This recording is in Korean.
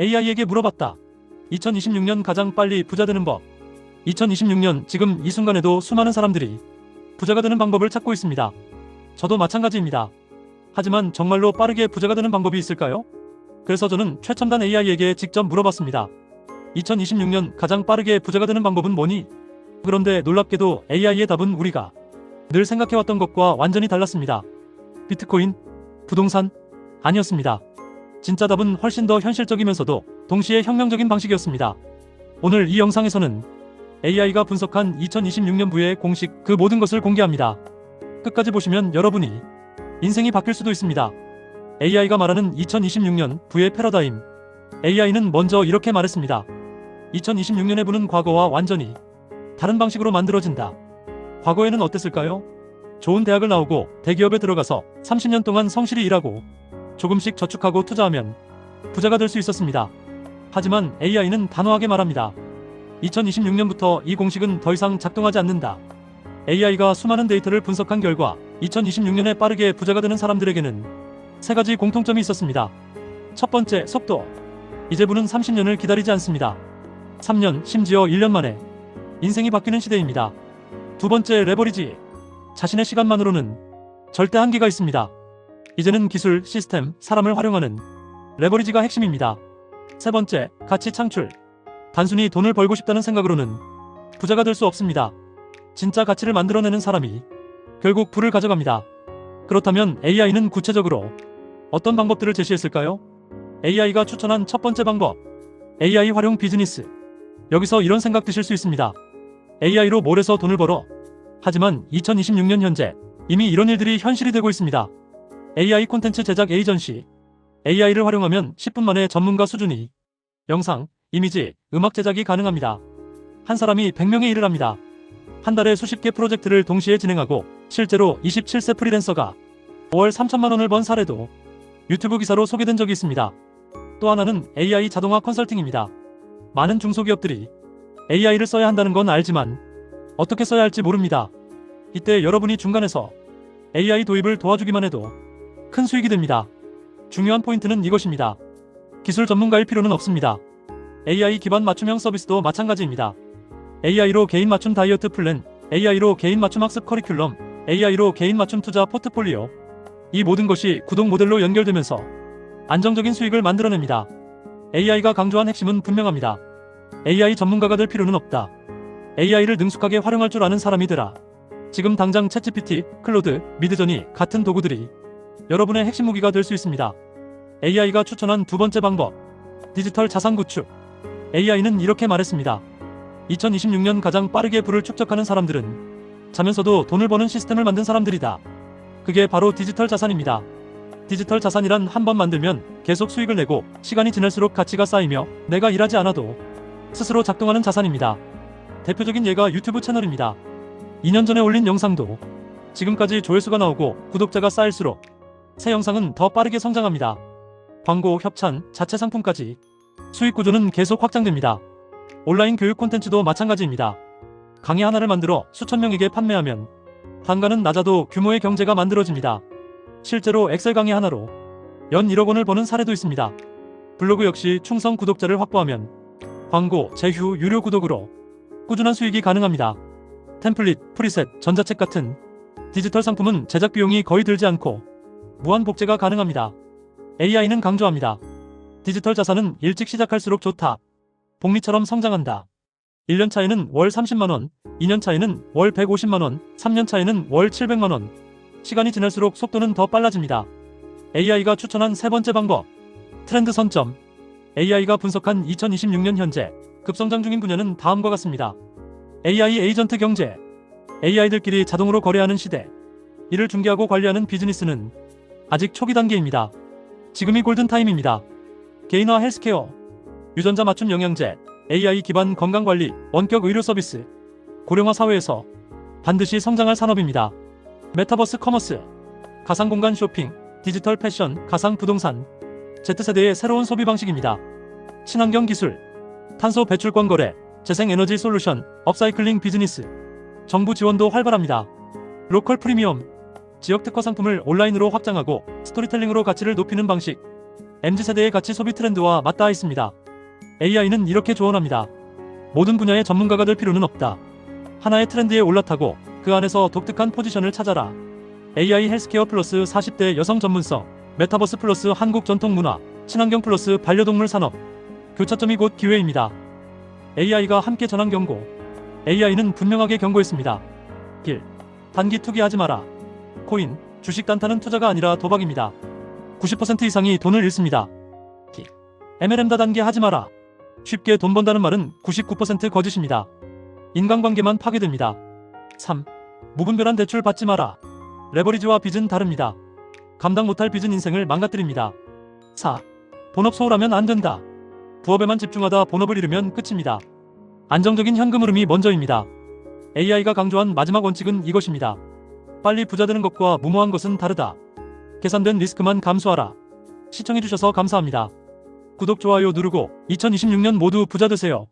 AI에게 물어봤다. 2026년 가장 빨리 부자 되는 법. 2026년 지금 이 순간에도 수많은 사람들이 부자가 되는 방법을 찾고 있습니다. 저도 마찬가지입니다. 하지만 정말로 빠르게 부자가 되는 방법이 있을까요? 그래서 저는 최첨단 AI에게 직접 물어봤습니다. 2026년 가장 빠르게 부자가 되는 방법은 뭐니? 그런데 놀랍게도 AI의 답은 우리가 늘 생각해왔던 것과 완전히 달랐습니다. 비트코인? 부동산? 아니었습니다. 진짜 답은 훨씬 더 현실적이면서도 동시에 혁명적인 방식이었습니다. 오늘 이 영상에서는 AI가 분석한 2026년부의 공식 그 모든 것을 공개합니다. 끝까지 보시면 여러분이 인생이 바뀔 수도 있습니다. AI가 말하는 2026년 부의 패러다임. AI는 먼저 이렇게 말했습니다. 2026년의 부는 과거와 완전히 다른 방식으로 만들어진다. 과거에는 어땠을까요? 좋은 대학을 나오고 대기업에 들어가서 30년 동안 성실히 일하고 조금씩 저축하고 투자하면 부자가 될 수 있었습니다. 하지만 AI는 단호하게 말합니다. 2026년부터 이 공식은 더 이상 작동하지 않는다. AI가 수많은 데이터를 분석한 결과 2026년에 빠르게 부자가 되는 사람들에게는 세 가지 공통점이 있었습니다. 첫 번째, 속도. 이제 부는 30년을 기다리지 않습니다. 3년, 심지어 1년 만에 인생이 바뀌는 시대입니다. 두 번째, 레버리지. 자신의 시간만으로는 절대 한계가 있습니다. 이제는 기술, 시스템, 사람을 활용하는 레버리지가 핵심입니다. 세 번째, 가치 창출. 단순히 돈을 벌고 싶다는 생각으로는 부자가 될 수 없습니다. 진짜 가치를 만들어내는 사람이 결국 부를 가져갑니다. 그렇다면 AI는 구체적으로 어떤 방법들을 제시했을까요? AI가 추천한 첫 번째 방법. AI 활용 비즈니스. 여기서 이런 생각 드실 수 있습니다. AI로 뭘 해서 돈을 벌어? 하지만 2026년 현재 이미 이런 일들이 현실이 되고 있습니다. AI 콘텐츠 제작 에이전시. AI를 활용하면 10분 만에 전문가 수준이 영상, 이미지, 음악 제작이 가능합니다. 한 사람이 100명의 일을 합니다. 한 달에 수십 개 프로젝트를 동시에 진행하고 실제로 27세 프리랜서가 5월 3천만 원을 번 사례도 유튜브 기사로 소개된 적이 있습니다. 또 하나는 AI 자동화 컨설팅입니다. 많은 중소기업들이 AI를 써야 한다는 건 알지만 어떻게 써야 할지 모릅니다. 이때 여러분이 중간에서 AI 도입을 도와주기만 해도 큰 수익이 됩니다. 중요한 포인트는 이것입니다. 기술 전문가일 필요는 없습니다. AI 기반 맞춤형 서비스도 마찬가지입니다. AI로 개인 맞춤 다이어트 플랜, AI로 개인 맞춤 학습 커리큘럼, AI로 개인 맞춤 투자 포트폴리오. 이 모든 것이 구독 모델로 연결되면서 안정적인 수익을 만들어냅니다. AI가 강조한 핵심은 분명합니다. AI 전문가가 될 필요는 없다. AI를 능숙하게 활용할 줄 아는 사람이 되라. 지금 당장 챗GPT, 클로드, 미드전이 같은 도구들이 여러분의 핵심 무기가 될 수 있습니다. AI가 추천한 두 번째 방법. 디지털 자산 구축. AI는 이렇게 말했습니다. 2026년 가장 빠르게 부를 축적하는 사람들은 자면서도 돈을 버는 시스템을 만든 사람들이다. 그게 바로 디지털 자산입니다. 디지털 자산이란 한 번 만들면 계속 수익을 내고 시간이 지날수록 가치가 쌓이며 내가 일하지 않아도 스스로 작동하는 자산입니다. 대표적인 예가 유튜브 채널입니다. 2년 전에 올린 영상도 지금까지 조회수가 나오고 구독자가 쌓일수록 새 영상은 더 빠르게 성장합니다. 광고, 협찬, 자체 상품까지 수익 구조는 계속 확장됩니다. 온라인 교육 콘텐츠도 마찬가지입니다. 강의 하나를 만들어 수천 명에게 판매하면 단가는 낮아도 규모의 경제가 만들어집니다. 실제로 엑셀 강의 하나로 연 1억 원을 버는 사례도 있습니다. 블로그 역시 충성 구독자를 확보하면 광고, 제휴, 유료 구독으로 꾸준한 수익이 가능합니다. 템플릿, 프리셋, 전자책 같은 디지털 상품은 제작 비용이 거의 들지 않고 무한 복제가 가능합니다. AI는 강조합니다. 디지털 자산은 일찍 시작할수록 좋다. 복리처럼 성장한다. 1년 차에는 월 30만원, 2년 차에는 월 150만원, 3년 차에는 월 700만원. 시간이 지날수록 속도는 더 빨라집니다. AI가 추천한 세 번째 방법. 트렌드 선점. AI가 분석한 2026년 현재 급성장 중인 분야는 다음과 같습니다. AI 에이전트 경제. AI들끼리 자동으로 거래하는 시대. 이를 중개하고 관리하는 비즈니스는 아직 초기 단계입니다. 지금이 골든타임입니다. 개인화 헬스케어. 유전자 맞춤 영양제, AI 기반 건강관리, 원격 의료 서비스. 고령화 사회에서 반드시 성장할 산업입니다. 메타버스 커머스, 가상공간 쇼핑, 디지털 패션, 가상 부동산. Z세대의 새로운 소비 방식입니다. 친환경 기술, 탄소 배출권 거래, 재생에너지 솔루션, 업사이클링 비즈니스. 정부 지원도 활발합니다. 로컬 프리미엄, 지역 특화 상품을 온라인으로 확장하고 스토리텔링으로 가치를 높이는 방식. MZ세대의 가치 소비 트렌드와 맞닿아 있습니다. AI는 이렇게 조언합니다. 모든 분야의 전문가가 될 필요는 없다. 하나의 트렌드에 올라타고 그 안에서 독특한 포지션을 찾아라. AI 헬스케어 플러스 40대 여성 전문성, 메타버스 플러스 한국 전통 문화, 친환경 플러스 반려동물 산업. 교차점이 곧 기회입니다. AI가 함께 전환 경고. AI는 분명하게 경고했습니다. 1. 단기 투기하지 마라. 코인, 주식 단타는 투자가 아니라 도박입니다. 90% 이상이 돈을 잃습니다. 2. MLM 다단계 하지 마라. 쉽게 돈 번다는 말은 99% 거짓입니다. 인간관계만 파괴됩니다. 3. 무분별한 대출 받지 마라. 레버리지와 빚은 다릅니다. 감당 못할 빚은 인생을 망가뜨립니다. 4. 본업 소홀하면 안 된다. 부업에만 집중하다 본업을 잃으면 끝입니다. 안정적인 현금 흐름이 먼저입니다. AI가 강조한 마지막 원칙은 이것입니다. 빨리 부자 되는 것과 무모한 것은 다르다. 계산된 리스크만 감수하라. 시청해주셔서 감사합니다. 구독, 좋아요 누르고 2026년 모두 부자 되세요.